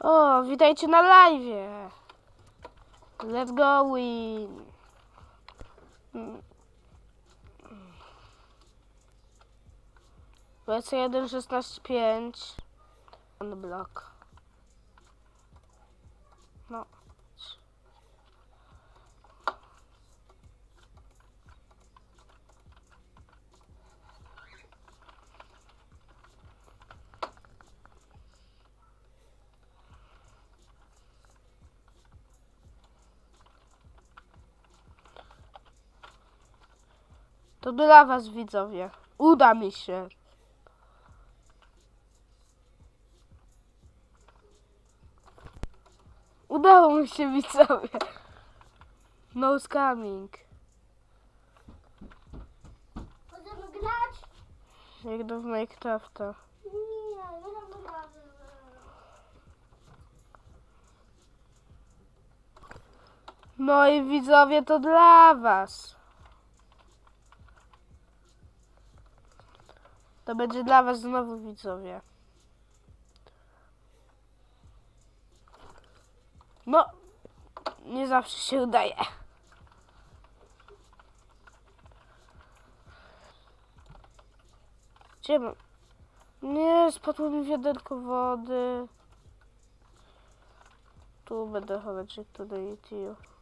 O, witajcie na live. Let's go win. Mm. 21, 16, To dla was widzowie. Uda mi się. Udało mi się widzowie. No scamming. Możemy grać? Jak do Minecrafta. Nie, nie. No i widzowie to dla was. To będzie dla was znowu widzowie. No, nie zawsze się udaje. Gdzie mam? Nie, spadło mi wiaderko wody. Tu będę chować jak to do YouTube.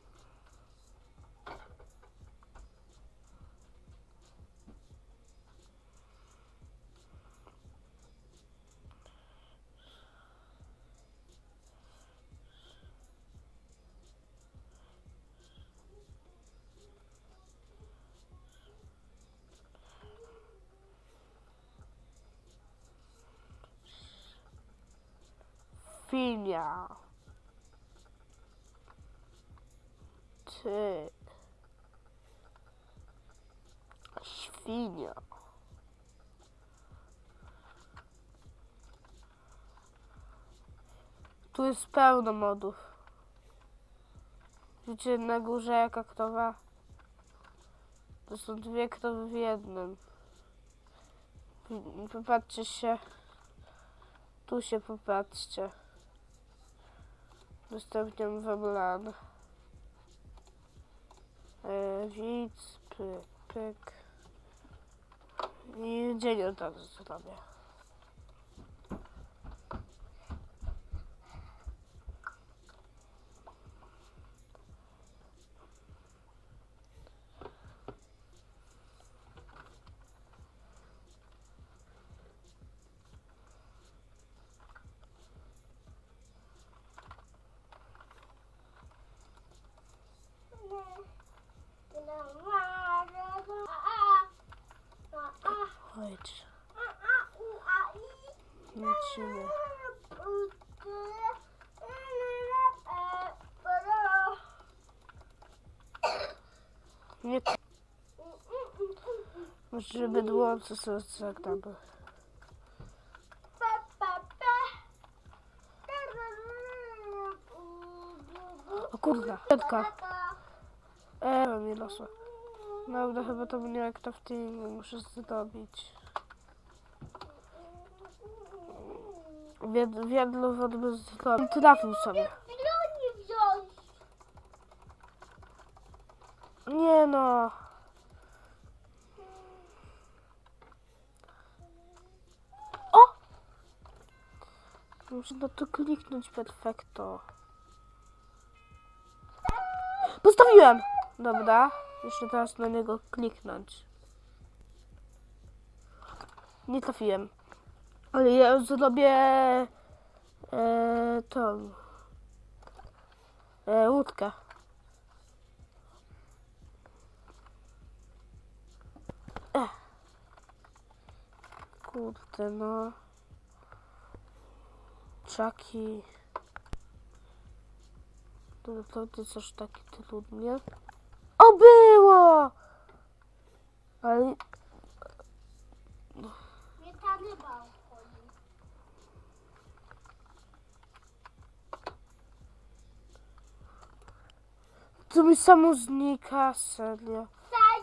Świnia. Ty. Świnia. Tu jest pełno modów. Widzicie na górze jaka krowa? To są dwie krowy w jednym. Popatrzcie się. Tu się popatrzcie. Udostępniam wam LAN. E, widz, pyk, pyk. I dzień od razu zrobię. Chodź, lecimy. Nie, może żeby było co sobie zagramy. O kurwa, Piotka. Mi losła. Dobra, chyba to mnie jak craftingu muszę zdobyć. Wied- Wiedlo wody bez zdobyć. Trafił sobie. Nie no. O! Muszę na to kliknąć perfekto. Postawiłem! Dobra. Jeszcze teraz na niego kliknąć. Nie trafiłem. Ale ja zrobię e, tą e, łódkę. Kurde no. Czaki. To naprawdę coś takie trudnie. O było! Ale Mnie ta ryba obchodzi. to mi samo znika, serio.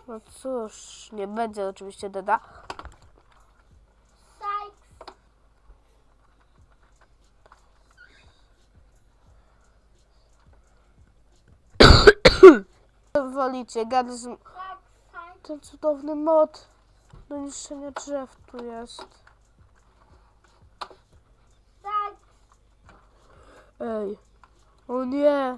No cóż, nie będzie oczywiście deda. Gadz, Tak, tak. ten cudowny mod do niszczenia drzew tu jest. Tak. Ej. O nie.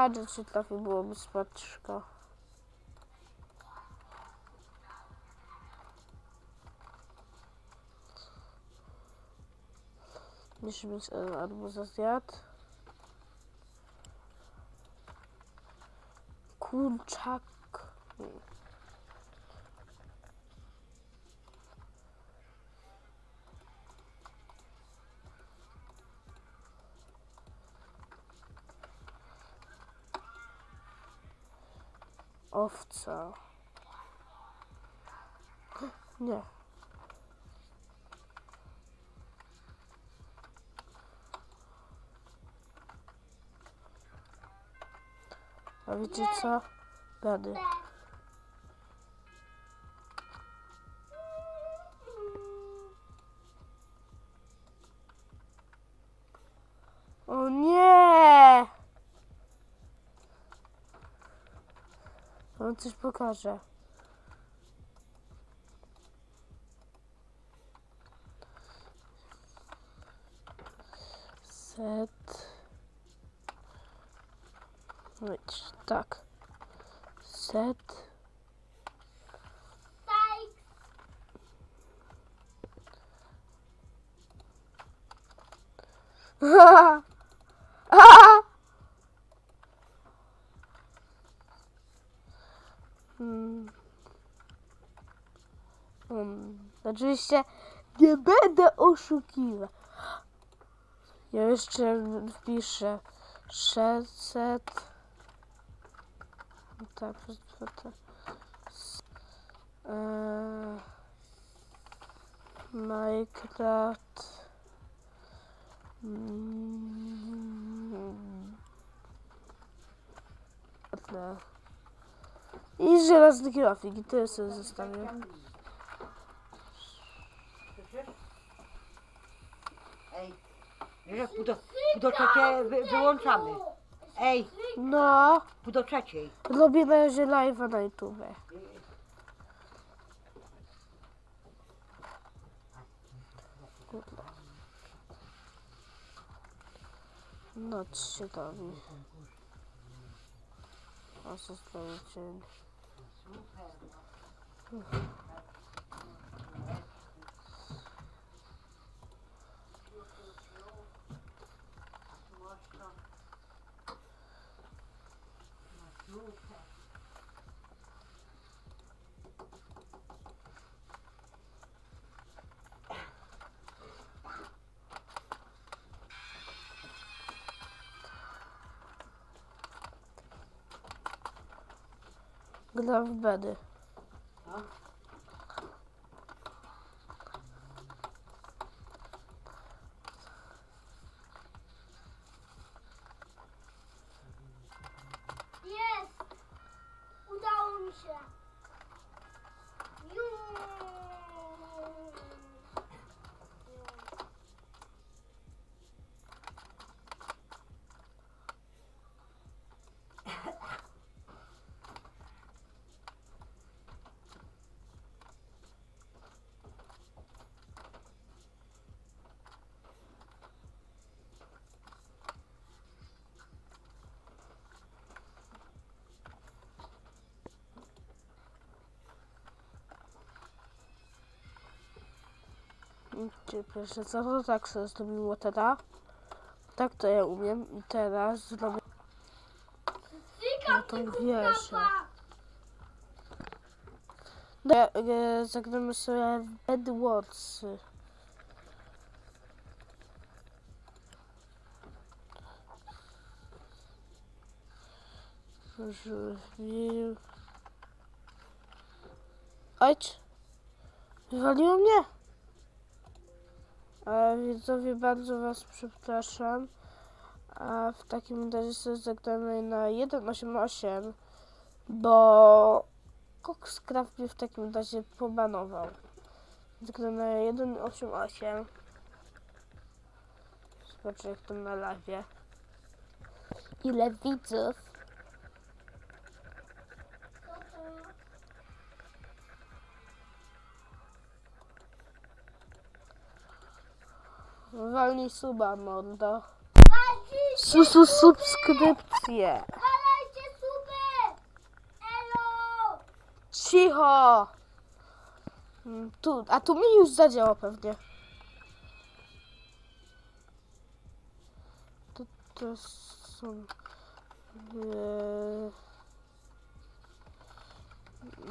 A, dosyć lepiej byłoby spaczka. Niż mix arbuza zjadł. Kurczak. Hmm. Owca. Nie. A wiecie co? Gady. Coś pokaże. Set. Wait, tak. Set. Tak. Oczywiście nie będę oszukiwał. Ja jeszcze wpiszę 600. No Tak, przez dwa te. Eee, Minecraft. Mm. I żelazny grafik i tyle sobie zostawię. Słyszysz? Ej, wiesz, jak pół do, pół do trzeciej wy, wyłączamy. Ej, No, pół do trzeciej. robię na razie live'a na YouTube. Się robi. A zostały cień. Gra w bedy. Jest! Czy proszę, co to tak sobie zrobiło teraz? Tak to ja umiem i teraz zrobię No to papa. No, e, zagramy sobie w Bedwars. Ojcz! Wywaliło mnie? A widzowie, bardzo Was przepraszam. A w takim razie sobie zagramy na 1.8.8, bo Coxcraft mnie w takim razie pobanował. Zagramy na 1.8.8. Zobaczę jak to na live. Ile widzów? Walnij suba, mordo. Susu subskrypcję. Walajcie super! Elo! Cicho! Mm, Tu, a tu mi już zadziała pewnie. To, to są... Yy,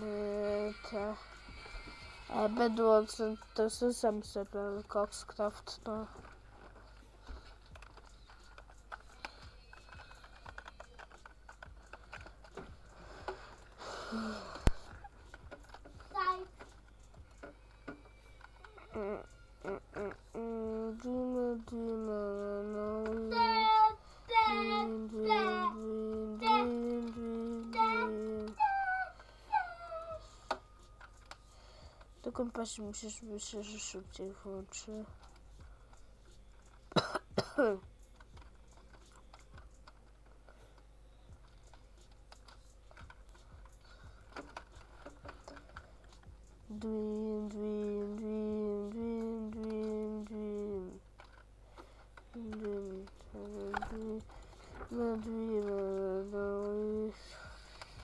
yy, te... E, Bedwars, to są sam sobie Coxcraft, no. Daj. Mm, mm, mm, mm, Dreamer, dreamer, no. Te, te, Dream, dream, dream, dream, dream, dream. Do kompasu musisz myślę, że szybciej włączy. Dream, dream, dream, dream, dream, dream, dream, dream, dream, dream, dream, dream, dream of memory.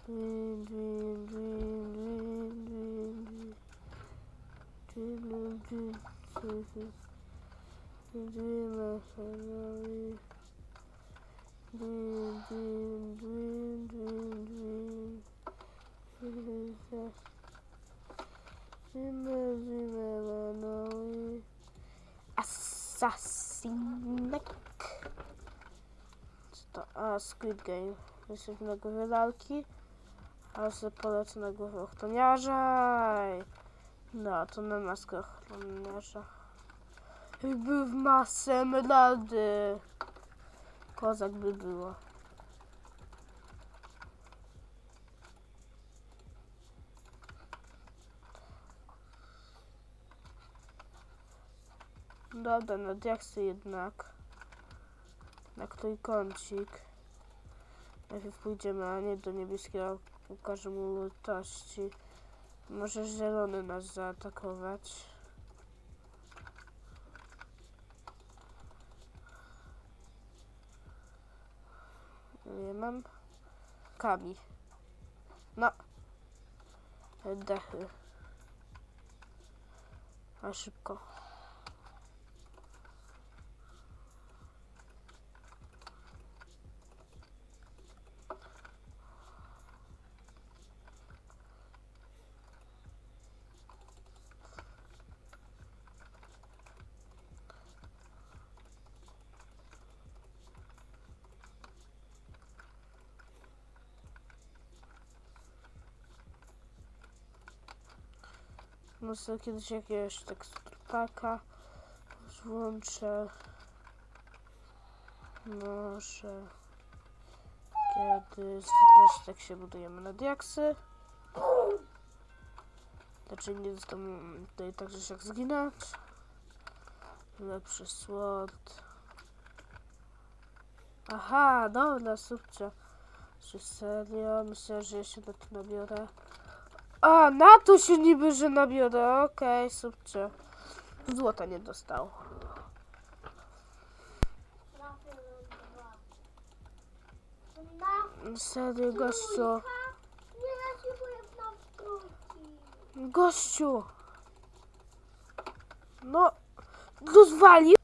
Dream, dream, dream, dream, dream, dream, dream, dream, Assassinek. Co to? A, Squid Game. Jesteśmy na górze lalki. A sobie polecę na górę ochroniarza. No, to na maskę ochroniarza. Jakby w masę emeraldy. Kozak by było. Dobra, no diaksy jednak. Na trójkącik. Najpierw pójdziemy, a nie do niebieskiego. Ukażę mu litości. Może zielony nas zaatakować. Nie mam. Kami. No. Dechy. A szybko. Może kiedyś jakiegoś teksturpaka włączę. Może kiedyś też tak się budujemy na diaksy. Znaczy nie zostałem tutaj także jak zginąć. Lepszy sword. Aha, dobra, subcie. Czy serio? Myślę, że ja się na to nabiorę. A, na to się niby, że nabiorę. Okej, subcie. Złota nie dostał. Serio, gościu. Gościu. No, rozwalił.